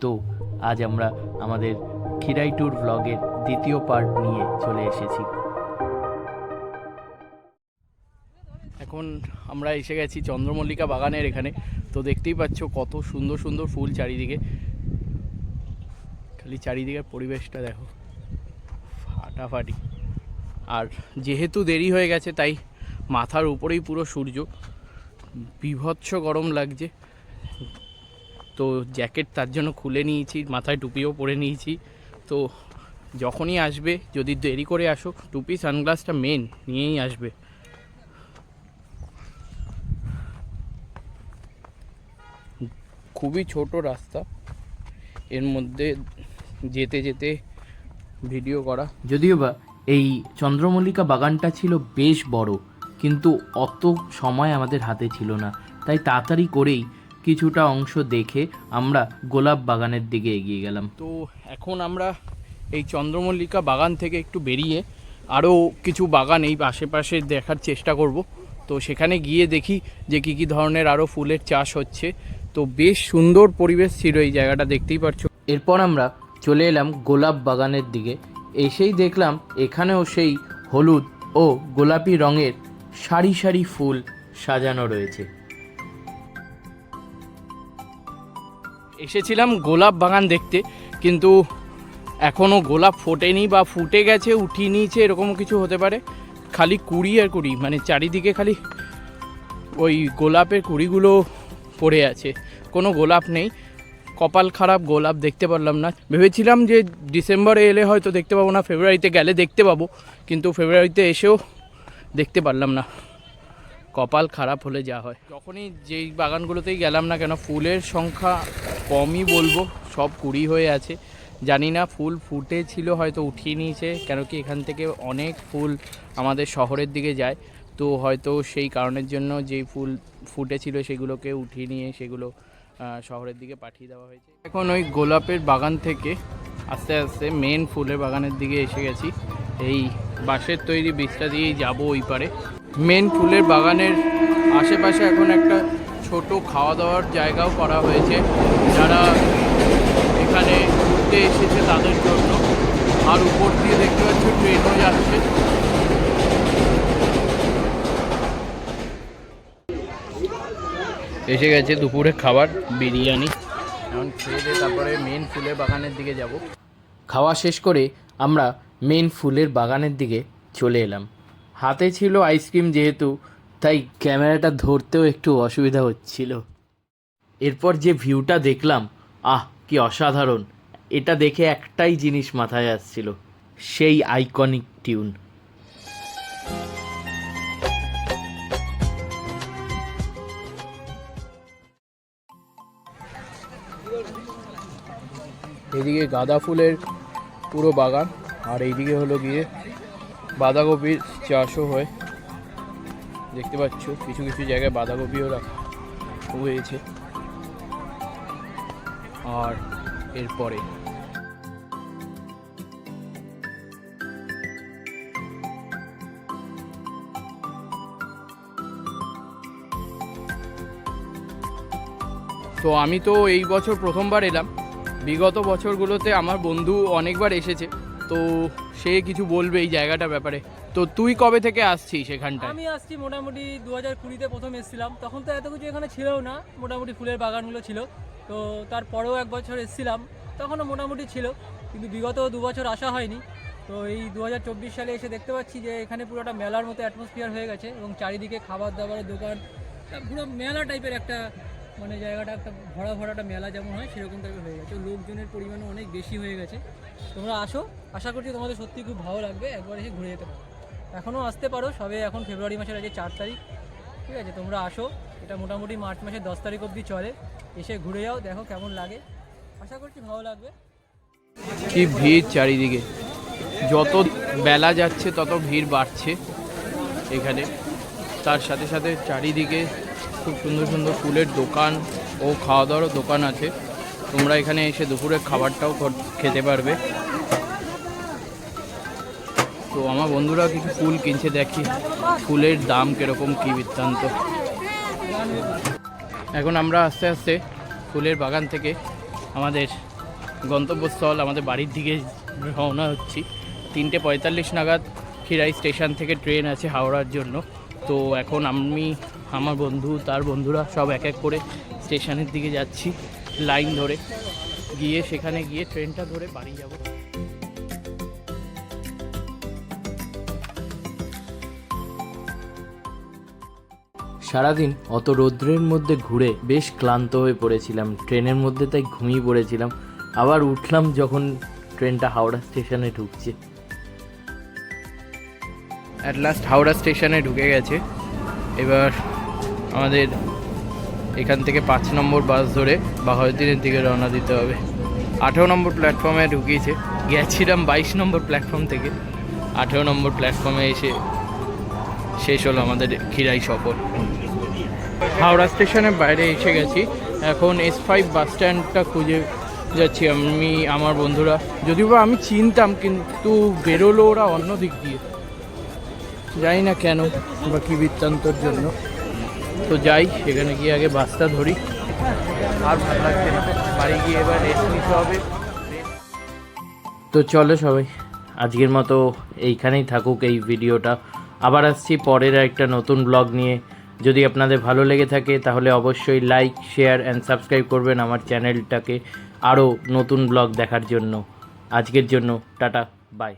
তো আজ আমরা আমাদের খিরাই ট্যুর ব্লগের দ্বিতীয় পার্ট নিয়ে চলে এসেছি। এখন আমরা এসে গেছি চন্দ্রমল্লিকা বাগানের এখানে। তো দেখতেই পাচ্ছ কত সুন্দর সুন্দর ফুল চারিদিকে। খালি চারিদিকের পরিবেশটা দেখো। ফাটাফাটি। আর যেহেতু দেরি হয়ে গেছে, তাই মাথার উপরেই পুরো সূর্য। বিভৎস গরম লাগছে। তো জ্যাকেট তার জন্য খুলে নিয়েছি, মাথায় টুপিও পরে নিয়েছি। তো যখনই আসবে, যদি দেরি করে আসো, টুপি, সানগ্লাসটা মেন নিয়েই আসবে। খুবই ছোট রাস্তা। এর মধ্যে যেতে যেতে ভিডিও করা। যদিও বা এই চন্দ্রমল্লিকা বাগানটা ছিল বেশ বড়, কিন্তু অত সময় আমাদের হাতে ছিল না। তাই তাড়াতাড়ি করেই কিছুটা অংশ দেখে আমরা গোলাপ বাগানের দিকে এগিয়ে গেলাম। তো এখন আমরা এই চন্দ্রমল্লিকা বাগান থেকে একটু বেরিয়ে আরও কিছু বাগান এই আশেপাশে দেখার চেষ্টা করব। তো সেখানে গিয়ে দেখি যে কী কী ধরনের আরও ফুলের চাষ হচ্ছে। তো বেশ সুন্দর পরিবেশ ছিল এই জায়গাটা দেখতেই পারছ। এরপর আমরা চলে এলাম গোলাপ বাগানের দিকে। এসেই দেখলাম এখানেও সেই হলুদ ও গোলাপি রঙের সারি সারি ফুল সাজানো রয়েছে। এসেছিলাম গোলাপ বাগান দেখতে, কিন্তু এখনও গোলাপ ফোটেনি বা ফুটে গেছে, উঠিয়ে নিয়েছে, এরকম কিছু হতে পারে। খালি কুড়ি আর কুড়ি মানে চারিদিকে খালি ওই গোলাপের কুড়িগুলো পড়ে আছে। কোনো গোলাপ নেই। কপাল খারাপ গোলাপ দেখতে পারলাম না। ভেবেছিলাম যে ডিসেম্বরে এলে হয়তো দেখতে পাবো না, ফেব্রুয়ারিতে গেলে দেখতে পাবো, কিন্তু ফেব্রুয়ারিতে এসেও দেখতে পারলাম না। কপাল খারাপ হলে যা হয়। যখনই যেই বাগানগুলোতেই গেলাম না কেন, ফুলের সংখ্যা কমই বলব, সব কুড়ি হয়ে আছে। জানি না, ফুল ফুটেছিল হয়তো উঠিয়ে নিয়েছে, কেন কি এখান থেকে অনেক ফুল আমাদের শহরের দিকে যায়। তো হয়তো সেই কারণের জন্য যেই ফুল ফুটেছিল সেগুলোকে উঠিয়ে নিয়ে সেগুলো শহরের দিকে পাঠিয়ে দেওয়া হয়েছে। এখন ওই গোলাপের বাগান থেকে আস্তে আস্তে মেন ফুলের বাগানের দিকে এসে গেছি। এই বাঁশের তৈরি বীজটা দিয়েই যাব ওই পারে। মেন ফুলের বাগানের আশেপাশে এখন একটা ছোট খাওয়া দাওয়ার জায়গাও করা হয়েছে। যারা এখানে ঘুরতে এসেছে তাদের জন্য। আর উপর দিয়ে দেখতে পাচ্ছ ট্রেনও যাচ্ছে। এসে গেছে দুপুরে খাবার, বিরিয়ানি। এখন খেয়ে দিয়ে তারপরে মেন ফুলের বাগানের দিকে যাব। খাওয়া শেষ করে আমরা মেন ফুলের বাগানের দিকে চলে এলাম। হাতে ছিল আইসক্রিম যেহেতু, তাই ক্যামেরাটা ধরতেও একটু অসুবিধা হচ্ছিল। এরপর যে ভিউটা দেখলাম, আহ, কি অসাধারণ! এটা দেখে একটাই জিনিস মাথায় আসছিল, সেই আইকনিক টিউন এদিকে গাঁদা ফুলের পুরো বাগান। আর এইদিকে হলো গিয়ে বাঁধাকপির চাষও হয়। দেখতে পাচ্ছ, কিছু কিছু জায়গায় বাঁধাকপিও রাখা হয়েছে। আর এরপরে তো আমি তো এই বছর প্রথমবার এলাম। বিগত বছরগুলোতে আমার বন্ধু অনেকবার এসেছে। তো সে কিছু বলবে এই জায়গাটার ব্যাপারে। তো তুই কবে থেকে আসছিস এখানটায়? আমি আসছি মোটামুটি দু হাজার কুড়িতে প্রথম এসেছিলাম। তখন তো এত কিছু এখানে ছিলও না, মোটামুটি ফুলের বাগানগুলো ছিল। তো তারপরেও এক বছর এসেছিলাম, তখনও মোটামুটি ছিল, কিন্তু বিগত দু বছর আসা হয়নি। তো এই দু হাজার চব্বিশ সালে এসে দেখতে পাচ্ছি যে এখানে পুরোটা মেলার মতো অ্যাটমসফিয়ার হয়ে গেছে এবং চারিদিকে খাবার দাবারের দোকান পুরো মেলা টাইপের একটা মানে জায়গাটা একটা ভরা ভরাটা মেলা যেমন হয়, সেরকম টাইপের হয়ে গেছে। লোকজনের পরিমাণও অনেক বেশি হয়ে গেছে। তোমরা আসো, আশা করছি তোমাদের সত্যি খুব ভালো লাগবে, একবার এসে ঘুরে যেতে পারো। এখনও আসতে পারো, সবে এখন ফেব্রুয়ারি মাসের আজকে চার তারিখ। ঠিক আছে, তোমরা আসো, এটা মোটামুটি মার্চ মাসের দশ তারিখ অবধি চলে। এসে ঘুরে যাও, দেখো কেমন লাগে। আশা করছি ভালো লাগবে। কি ভিড় চারিদিকে। যত বেলা যাচ্ছে, তত ভিড় বাড়ছে এখানে। তার সাথে সাথে চারিদিকে খুব সুন্দর সুন্দর ফুলের দোকান ও খাওয়া দাওয়ারও দোকান আছে। তোমরা এখানে এসে দুপুরের খাবারটাও খেতে পারবে। তো আমার বন্ধুরা কিছু ফুল কিনছে, দেখি ফুলের দাম কীরকম, কী বৃত্তান্ত। এখন আমরা আস্তে আস্তে ফুলের বাগান থেকে আমাদের গন্তব্যস্থল, আমাদের বাড়ির দিকে রওনা হচ্ছি। তিনটে পঁয়তাল্লিশ নাগাদ খিরাই স্টেশন থেকে ট্রেন আছে হাওড়ার জন্য। তো এখন আমি আমার বন্ধু তার বন্ধুরা সব এক এক করে স্টেশনের দিকে যাচ্ছি লাইন ধরে। গিয়ে সেখানে গিয়ে ট্রেনটা ধরে বাড়ি যাব। সারাদিন অত রৌদ্রের মধ্যে ঘুরে বেশ ক্লান্ত হয়ে পড়েছিলাম। ট্রেনের মধ্যে তাই ঘুমিয়ে পড়েছিলাম। আবার উঠলাম যখন ট্রেনটা হাওড়া স্টেশনে ঢুকছে। অ্যাট লাস্ট হাওড়া স্টেশনে ঢুকে গেছে। এবার আমাদের এখান থেকে পাঁচ নম্বর বাস ধরে বাহাউদ্দিনের দিকে রওনা দিতে হবে। আঠেরো নম্বর প্ল্যাটফর্মে ঢুকিয়েছে। গেছিলাম বাইশ নম্বর প্ল্যাটফর্ম থেকে। আঠেরো নম্বর প্ল্যাটফর্মে এসে শেষ হলো আমাদের খিরাই সফর। হাওড়া স্টেশনের বাইরে এসে গেছি। এখন এস ফাইভ বাস স্ট্যান্ডটা খুঁজে যাচ্ছি আমি, আমার বন্ধুরা। যদিও বা আমি চিনতাম, কিন্তু বেরোলো ওরা অন্য দিক দিয়ে। জানি না কেন বা কী বৃত্তান্তর জন্য। তো যাই সেখানে গিয়ে আগে বাসটা ধরি। আর ভালো লাগছে না। বাড়ি গিয়ে এবার রেস্ট নিতে হবে। তো চলো সবাই আজকের মতো এইখানেই থাকুক এই ভিডিওটা। আবার আসছি পরের একটা নতুন ব্লগ নিয়ে। যদি আপনাদের ভালো লেগে থাকে তাহলে অবশ্যই লাইক শেয়ার অ্যান্ড সাবস্ক্রাইব করবেন আমার চ্যানেলটাকে আরও নতুন ব্লগ দেখার জন্য। আজকের জন্য টাটা বাই